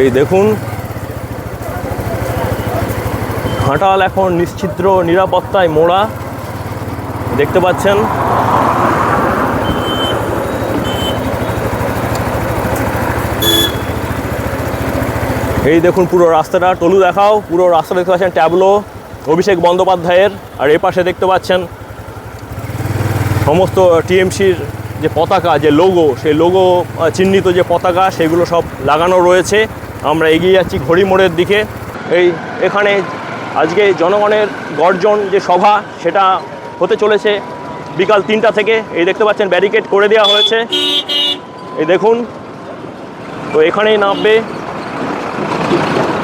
এই দেখুন। ঘাটাল এখন নিশ্চিদ্র নিরাপত্তায় মোড়া। দেখতে পাচ্ছেন। এই দেখুন পুরো রাস্তাটা। টলু দেখাও। পুরো রাস্তা দেখতে পাচ্ছেন ট্যাবলো, অভিষেক বন্দ্যোপাধ্যায়ের। আর এ পাশে দেখতে পাচ্ছেন সমস্ত টিএমসির যে পতাকা, যে লোগো সেই লোগো চিহ্নিত যে পতাকা, সেগুলো সব লাগানো রয়েছে। আমরা এগিয়ে যাচ্ছি ঘড়ি মোড়ের দিকে। এই এখানে আজকে জনগণের গর্জন যে সভা, সেটা হতে চলেছে বিকাল তিনটা থেকে। এই দেখতে পাচ্ছেন, ব্যারিকেড করে দেওয়া হয়েছে। এই দেখুন, তো এখানেই নামবে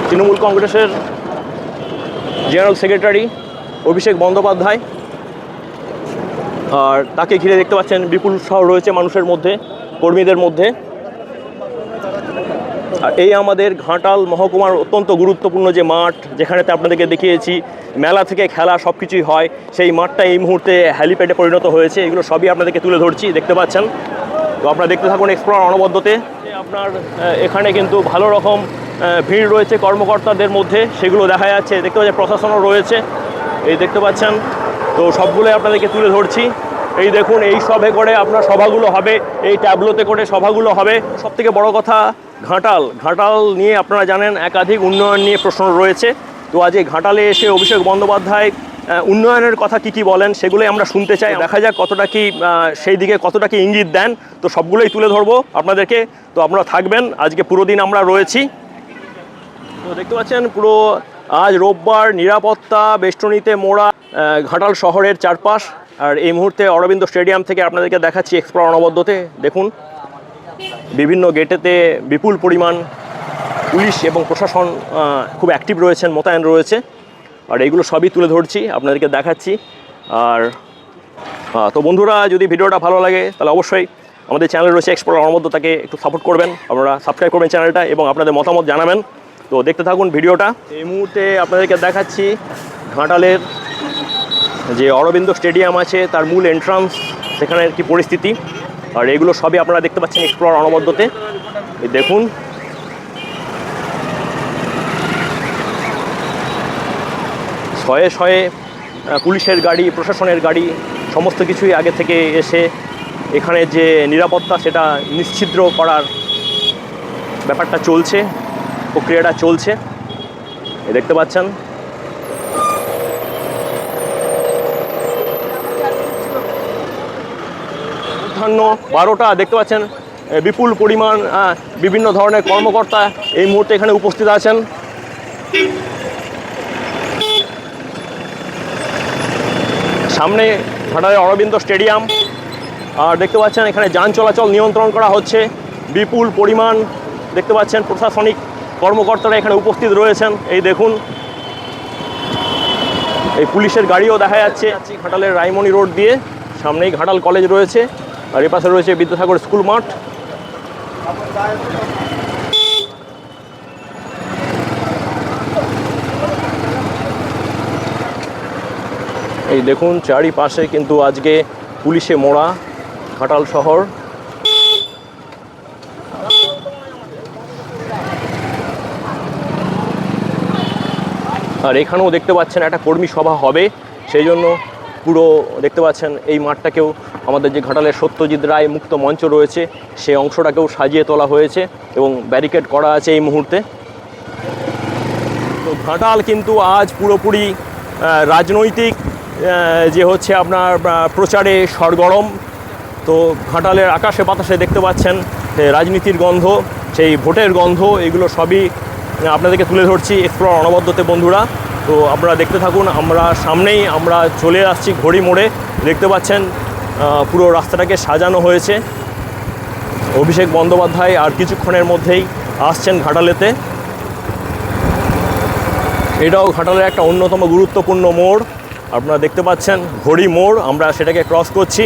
তৃণমূল কংগ্রেসের জেনারেল সেক্রেটারি অভিষেক বন্দ্যোপাধ্যায়। আর তাকে ঘিরে দেখতে পাচ্ছেন, বিপুল উৎসাহ রয়েছে মানুষের মধ্যে, কর্মীদের মধ্যে। আর এই আমাদের ঘাটাল মহকুমার অত্যন্ত গুরুত্বপূর্ণ যে মাঠ, যেখানেতে আপনাদেরকে দেখিয়েছি, মেলা থেকে খেলা সব কিছুই হয়। সেই মাঠটা এই মুহূর্তে হ্যালিপ্যাডে পরিণত হয়েছে। এগুলো সবই আপনাদেরকে তুলে ধরছি, দেখতে পাচ্ছেন। তো আপনারা দেখতে থাকুন এক্সপ্লোর অনবদ্যতে। আপনার এখানে কিন্তু ভালো রকম ভিড় রয়েছে কর্মকর্তাদের মধ্যে, সেগুলো দেখা যাচ্ছে। দেখতে পাচ্ছেন, প্রশাসনও রয়েছে। এই দেখতে পাচ্ছেন। তো সবগুলোই আপনাদেরকে তুলে ধরছি। এই দেখুন, এই সবে করে আপনার সভাগুলো হবে। এই ট্যাবলোতে করে সভাগুলো হবে। সব থেকে বড় কথা ঘাটাল ঘাটাল নিয়ে আপনারা জানেন একাধিক উন্নয়ন নিয়ে প্রশ্ন রয়েছে। তো আজ এই ঘাটালে এসে অভিষেক বন্দ্যোপাধ্যায় উন্নয়নের কথা কি কি বলেন সেগুলোই আমরা শুনতে চাই। দেখা যাক কতটা কি সেই দিকে কতটা কি ইঙ্গিত দেন। তো সবগুলোই তুলে ধরবো আপনাদেরকে। তো আপনারা থাকবেন, আজকে পুরো দিন আমরা রয়েছি। তো দেখতে পাচ্ছেন পুরো, আজ রোববার নিরাপত্তা বেষ্টনীতে মোড়া ঘাটাল শহরের চারপাশ। আর এই মুহূর্তে অরবিন্দ স্টেডিয়াম থেকে আপনাদেরকে দেখাচ্ছি এক্সপ্লোর অনবদ্যতে। দেখুন। বিভিন্ন গেটেতে বিপুল পরিমাণ পুলিশ এবং প্রশাসন খুব অ্যাক্টিভ রয়েছেন, মোতায়েন রয়েছে। আর এইগুলো সবই তুলে ধরছি, আপনাদেরকে দেখাচ্ছি। আর তো বন্ধুরা, যদি ভিডিওটা ভালো লাগে, তাহলে অবশ্যই আমাদের চ্যানেল রয়েছে এক্সপ্লোর অনবদ্য তাকে একটু সাপোর্ট করবেন। আপনারা সাবস্ক্রাইব করবেন চ্যানেলটা এবং আপনাদের মতামত জানাবেন। তো দেখতে থাকুন ভিডিওটা। এই মুহূর্তে আপনাদেরকে দেখাচ্ছি ঘাটালের যে অরবিন্দ স্টেডিয়াম আছে, তার মূল এন্ট্রান্স সেখানের কি পরিস্থিতি। আর এগুলো সবই আপনারা দেখতে পাচ্ছেন এক্সপ্লোর অনবদ্যতে। দেখুন। শয়ে শয়ে পুলিশের গাড়ি, প্রশাসনের গাড়ি, সমস্ত কিছুই আগে থেকে এসে এখানে যে নিরাপত্তা, সেটা নিশ্চিদ্র করার ব্যাপারটা চলছে, প্রক্রিয়াটা চলছে। দেখতে পাচ্ছেন। মধ্যাহ্ন বারোটা দেখতে পাচ্ছেন বিপুল পরিমাণ বিভিন্ন ধরনের কর্মকর্তা এই মুহূর্তে এখানে উপস্থিত আছেন। সামনে ঘাটালে অরবিন্দ স্টেডিয়াম আর দেখতে পাচ্ছেন এখানে যান চলাচল নিয়ন্ত্রণ করা হচ্ছে। বিপুল পরিমাণ দেখতে পাচ্ছেন প্রশাসনিক কর্মকর্তারা এখানে উপস্থিত রয়েছেন। এই দেখুন, এই পুলিশের গাড়িও দেখা যাচ্ছে। ঘাটালের রায়মণি রোড দিয়ে সামনেই ঘাটাল কলেজ রয়েছে। আর এপাশে রয়েছে বিদ্যাসাগর স্কুল মাঠ। এই দেখুন, চারিপাশে কিন্তু আজকে পুলিশে মোড়া, ঘাটাল শহর। আর এখানেও দেখতে পাচ্ছেন, একটা কর্মী সভা হবে। সেই জন্য পুরো দেখতে পাচ্ছেন এই মাঠটাকেও আমাদের যে ঘাটালের সত্যজিৎ রায় মুক্ত মঞ্চ রয়েছে সেই অংশটাকেও সাজিয়ে তোলা হয়েছে এবং ব্যারিকেড করা আছে এই মুহূর্তে। তো ঘাটাল কিন্তু আজ পুরোপুরি রাজনৈতিক যে হচ্ছে আপনার প্রচারে সরগরম। তো ঘাটালের আকাশে বাতাসে দেখতে পাচ্ছেন রাজনীতির গন্ধ, সেই ভোটের গন্ধ, এগুলো সবই আপনাদেরকে তুলে ধরছি। এক্সপ্লোর অনবদ্যতে বন্ধুরা। তো আপনারা দেখতে থাকুন, আমরা সামনেই আমরা চলে আসছি ঘড়ি মোড়ে। দেখতে পাচ্ছেন পুরো রাস্তাটাকে সাজানো হয়েছে। অভিষেক বন্দ্যোপাধ্যায় আর কিছুক্ষণের মধ্যেই আসছেন ঘাটালেতে। এটাও ঘাটালের একটা অন্যতম গুরুত্বপূর্ণ মোড়। আপনারা দেখতে পাচ্ছেন, ঘড়ি মোড়, আমরা সেটাকে ক্রস করছি।